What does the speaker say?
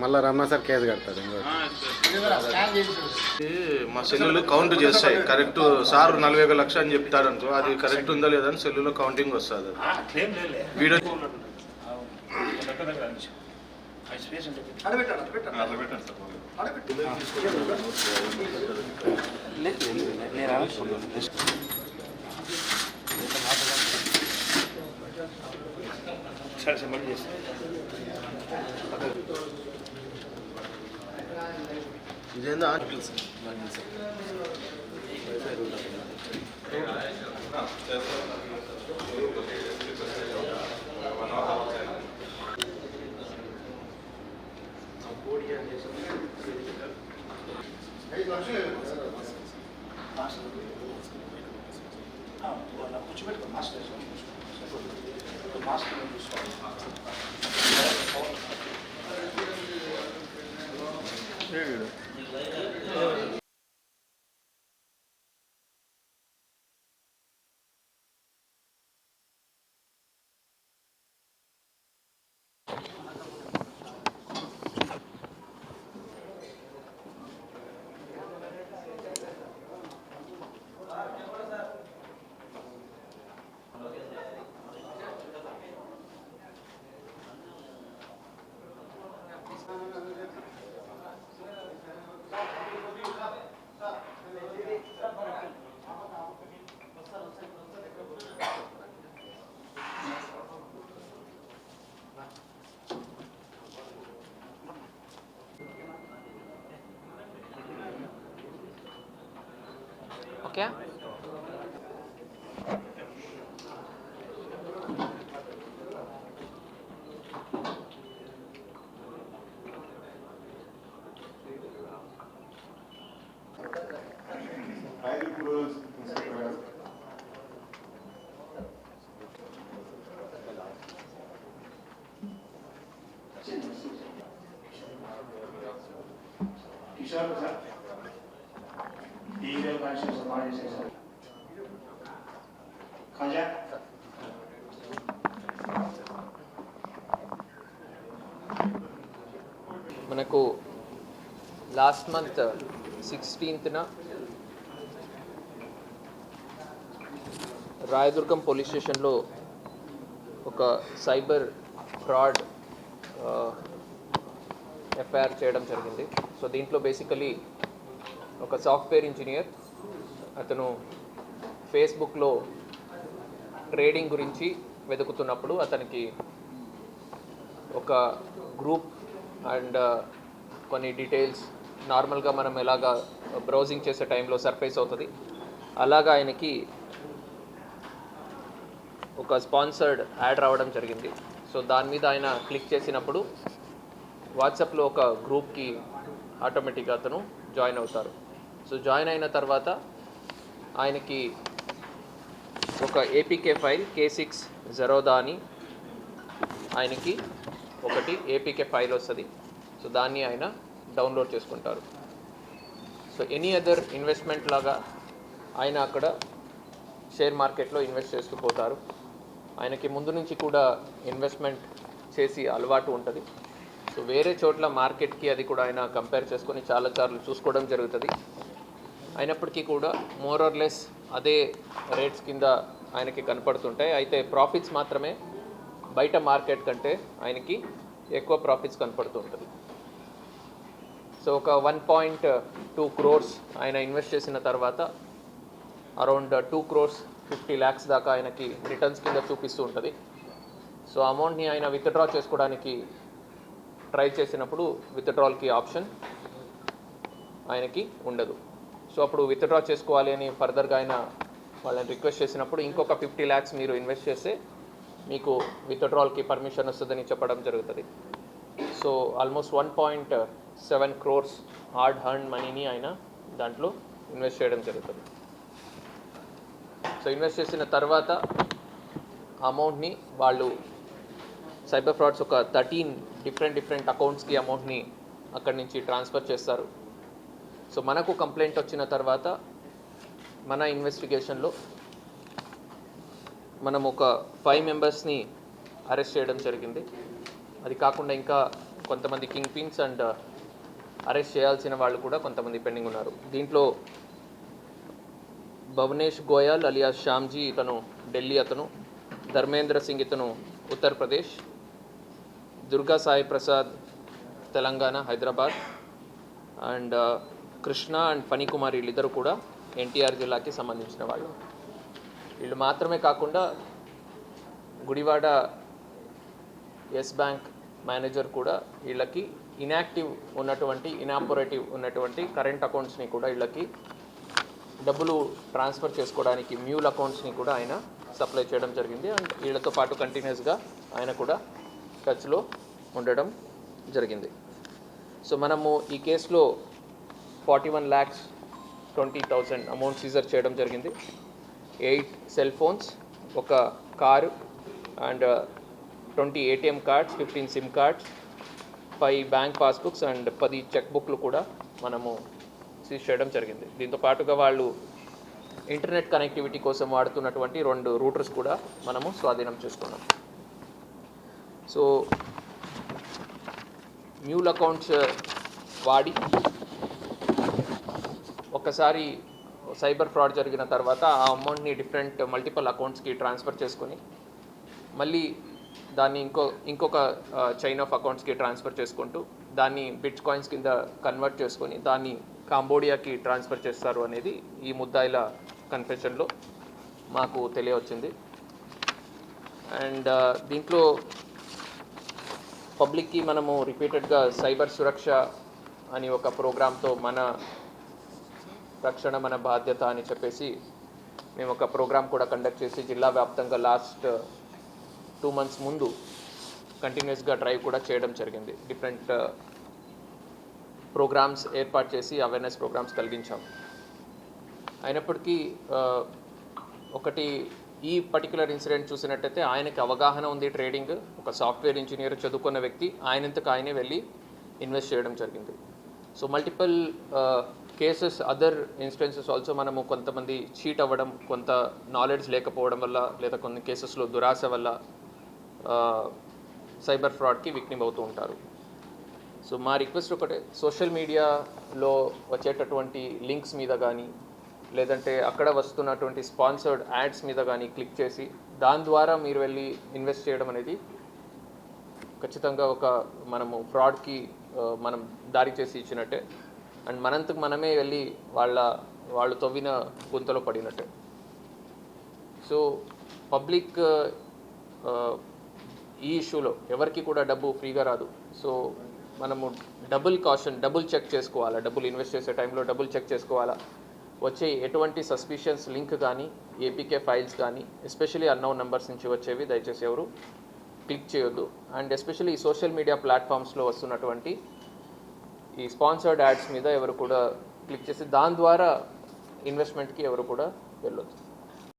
మళ్ళా Ramana sir case కడతారు మా సెల్లు కౌంట్ చేస్తాయి. కరెక్ట్ సార్ నలభై ఒక లక్ష అని చెప్తాడు అనుకో అది కరెక్ట్ ఉందా లేదా అని సెల్లులో కౌంటింగ్ వస్తుంది. Video ఇదేందా máscara, gente. Máscara do sol. Chega. ક્યાં? డీజల్ కనెక్షన్ చేశారు ఖజా మనకు లాస్ట్ మంత్ సిక్స్టీన్త్న రాయదుర్గం పోలీస్ స్టేషన్లో ఒక సైబర్ ఫ్రాడ్ ఎఫ్ఐఆర్ చేయడం జరిగింది. సో దీంట్లో బేసికలీ ఒక సాఫ్ట్వేర్ ఇంజనీర్ అతను ఫేస్బుక్లో ట్రేడింగ్ గురించి వెతుకుతున్నప్పుడు అతనికి ఒక గ్రూప్ అండ్ uh, కొన్ని డీటెయిల్స్ నార్మల్గా మనం ఎలాగా బ్రౌజింగ్ చేసే టైంలో సర్ఫేస్ అవుతుంది. అలాగా ఆయనకి ఒక స్పాన్సర్డ్ యాడ్ రావడం జరిగింది. సో దాని మీద ఆయన క్లిక్ చేసినప్పుడు వాట్సాప్లో ఒక గ్రూప్కి ఆటోమేటిక్గా అతను జాయిన్ అవుతారు. సో జాయిన్ అయిన తర్వాత ఆయనకి ఒక APK file K six Zerodha అని ఆయనకి ఒకటి ఏపీకే ఫైల్ వస్తుంది. సో దాన్ని ఆయన డౌన్లోడ్ చేసుకుంటారు. సో ఎనీ అదర్ ఇన్వెస్ట్మెంట్ లాగా ఆయన అక్కడ షేర్ మార్కెట్లో ఇన్వెస్ట్ చేస్తూ పోతారు. ఆయనకి ముందు నుంచి కూడా ఇన్వెస్ట్మెంట్ చేసి అలవాటు ఉంటుంది. సో వేరే చోట్ల మార్కెట్కి అది కూడా ఆయన కంపేర్ చేసుకొని చాలా సార్లు చూసుకోవడం జరుగుతుంది. అయినప్పటికీ కూడా మోర్ ఆర్ లెస్ అదే రేట్స్ కింద ఆయనకి కనపడుతుంటాయి. అయితే ప్రాఫిట్స్ మాత్రమే బయట మార్కెట్ కంటే ఆయనకి ఎక్కువ ప్రాఫిట్స్ కనపడుతుంటుంది. సో ఒక వన్ పాయింట్ టూ క్రోర్స్ ఆయన ఇన్వెస్ట్ చేసిన తర్వాత around two crores fifty lakhs దాకా ఆయనకి రిటర్న్స్ కింద చూపిస్తూ ఉంటుంది. సో అమౌంట్ని ఆయన విత్డ్రా చేసుకోవడానికి ట్రై చేసినప్పుడు విత్డ్రాల్కి ఆప్షన్ ఆయనకి ఉండదు. సో అప్పుడు విత్డ్రా చేసుకోవాలి అని ఫర్దర్గా ఆయన వాళ్ళని రిక్వెస్ట్ చేసినప్పుడు ఇంకొక ఫిఫ్టీ ల్యాక్స్ మీరు ఇన్వెస్ట్ చేస్తే మీకు విత్డ్రాల్కి పర్మిషన్ వస్తుందని చెప్పడం జరుగుతుంది. So almost one point seven crores hard earned మనీని ఆయన దాంట్లో ఇన్వెస్ట్ చేయడం జరుగుతుంది. సో ఇన్వెస్ట్ చేసిన తర్వాత అమౌంట్ని వాళ్ళు సైబర్ ఫ్రాడ్స్ ఒక థర్టీన్ డిఫరెంట్ డిఫరెంట్ అకౌంట్స్కి అమౌంట్ని అక్కడి నుంచి ట్రాన్స్ఫర్ చేస్తారు. సో మనకు కంప్లైంట్ వచ్చిన తర్వాత మన ఇన్వెస్టిగేషన్లో మనం ఒక ఫైవ్ మెంబర్స్ని అరెస్ట్ చేయడం జరిగింది. అది కాకుండా ఇంకా కొంతమంది కింగ్ పిన్స్ అండ్ అరెస్ట్ చేయాల్సిన వాళ్ళు కూడా కొంతమంది పెండింగ్ ఉన్నారు. దీంట్లో భవనేష్ గోయల్ అలియా శ్యామ్జీ ఇతను ఢిల్లీ అతను ధర్మేంద్ర సింగ్ ఇతను ఉత్తరప్రదేశ్ దుర్గా సాయి ప్రసాద్ తెలంగాణ హైదరాబాద్ అండ్ కృష్ణ అండ్ ఫణికుమార్ వీళ్ళిద్దరు కూడా ఎన్టీఆర్ జిల్లాకి సంబంధించిన వాళ్ళు. వీళ్ళు మాత్రమే కాకుండా గుడివాడ ఎస్ బ్యాంక్ మేనేజర్ కూడా వీళ్ళకి ఇనాక్టివ్ ఉన్నటువంటి ఇనాపరేటివ్ ఉన్నటువంటి కరెంట్ అకౌంట్స్ని కూడా వీళ్ళకి డబ్బులు ట్రాన్స్ఫర్ చేసుకోవడానికి మ్యూల్ అకౌంట్స్ని కూడా ఆయన సప్లై చేయడం జరిగింది. అండ్ వీళ్ళతో పాటు కంటిన్యూస్గా ఆయన కూడా టచ్లో ఉండడం జరిగింది. సో మనము ఈ కేసులో forty one lakhs twenty thousand amount seizure చేయడం జరిగింది. ఎయిట్ సెల్ ఫోన్స్ ఒక car and uh, twenty ATM cards fifteen SIM cards five bank passbooks and పది చెక్ బుక్లు కూడా మనము సీజ్ చేయడం జరిగింది. దీంతో పాటుగా వాళ్ళు ఇంటర్నెట్ కనెక్టివిటీ కోసం వాడుతున్నటువంటి రెండు రూటర్స్ కూడా మనము స్వాధీనం చేసుకున్నాం. సో మ్యూల్ అకౌంట్స్ uh, వాడి ఒకసారి సైబర్ ఫ్రాడ్ జరిగిన తర్వాత ఆ అమౌంట్ని డిఫరెంట్ మల్టిపల్ అకౌంట్స్కి ట్రాన్స్ఫర్ చేసుకొని మళ్ళీ దాన్ని ఇంకో ఇంకొక చైన్ ఆఫ్ అకౌంట్స్కి ట్రాన్స్ఫర్ చేసుకుంటూ దాన్ని బిట్ కాయిన్స్ కింద కన్వర్ట్ చేసుకొని దాన్ని కాంబోడియాకి ట్రాన్స్ఫర్ చేస్తారు అనేది ఈ ముద్దాయిల కన్ఫెషన్లో మాకు తెలియవచ్చింది అండ్ దీంట్లో పబ్లిక్కి మనము రిపీటెడ్గా సైబర్ సురక్ష అని ఒక ప్రోగ్రామ్తో మన రక్షణ మన బాధ్యత అని చెప్పేసి మేము ఒక ప్రోగ్రామ్ కూడా కండక్ట్ చేసి జిల్లా వ్యాప్తంగా లాస్ట్ టూ మంత్స్ ముందు కంటిన్యూస్గా డ్రైవ్ కూడా చేయడం జరిగింది. డిఫరెంట్ uh, ప్రోగ్రామ్స్ ఏర్పాటు చేసి అవేర్నెస్ ప్రోగ్రామ్స్ కలిగించాం. అయినప్పటికీ uh, ఒకటి ఈ పర్టికులర్ ఇన్సిడెంట్ చూసినట్టయితే ఆయనకి అవగాహన ఉంది ట్రేడింగ్. ఒక సాఫ్ట్వేర్ ఇంజనీర్ చదువుకున్న వ్యక్తి ఆయనంతకు ఆయనే వెళ్ళి ఇన్వెస్ట్ చేయడం జరిగింది. So multiple uh, cases other instances also మనము కొంతమంది చీట్ అవ్వడం కొంత నాలెడ్జ్ లేకపోవడం వల్ల లేదా కొన్ని కేసెస్లో దురాశ వల్ల సైబర్ ఫ్రాడ్కి విక్టిమ్ అవుతూ ఉంటారు. సో మా రిక్వెస్ట్ ఒకటే సోషల్ మీడియాలో వచ్చేటటువంటి లింక్స్ మీద కానీ లేదంటే అక్కడ వస్తున్నటువంటి స్పాన్సర్డ్ యాడ్స్ మీద కానీ క్లిక్ చేసి దాని ద్వారా మీరు వెళ్ళి ఇన్వెస్ట్ చేయడం అనేది ఖచ్చితంగా ఒక మనము ఫ్రాడ్కి మనం దారి చేసి ఇచ్చినట్టే. అండ్ మనంతకు మనమే వెళ్ళి వాళ్ళ వాళ్ళు తవ్విన గుంతలో పడినట్టే. సో పబ్లిక్ ఈ ఇష్యూలో ఎవరికి కూడా డబ్బు ఫ్రీగా రాదు. సో మనము డబుల్ కాషన్ డబుల్ చెక్ చేసుకోవాలా? డబ్బులు ఇన్వెస్ట్ చేసే టైంలో డబుల్ చెక్ చేసుకోవాలా? వచ్చే ఎటువంటి సస్పిషియన్స్ లింక్ కానీ ఏపీకే ఫైల్స్ కానీ ఎస్పెషలీ అన్నోన్ నెంబర్స్ నుంచి వచ్చేవి దయచేసి ఎవరు క్లిక్ చేయొద్దు. అండ్ ఎస్పెషల్లీ ఈ సోషల్ మీడియా ప్లాట్ఫామ్స్లో వస్తున్నటువంటి ఈ స్పాన్సర్డ్ యాడ్స్ మీద ఎవరు కూడా క్లిక్ చేసి దాని ద్వారా ఇన్వెస్ట్మెంట్కి ఎవరు కూడా వెళ్ళొచ్చు.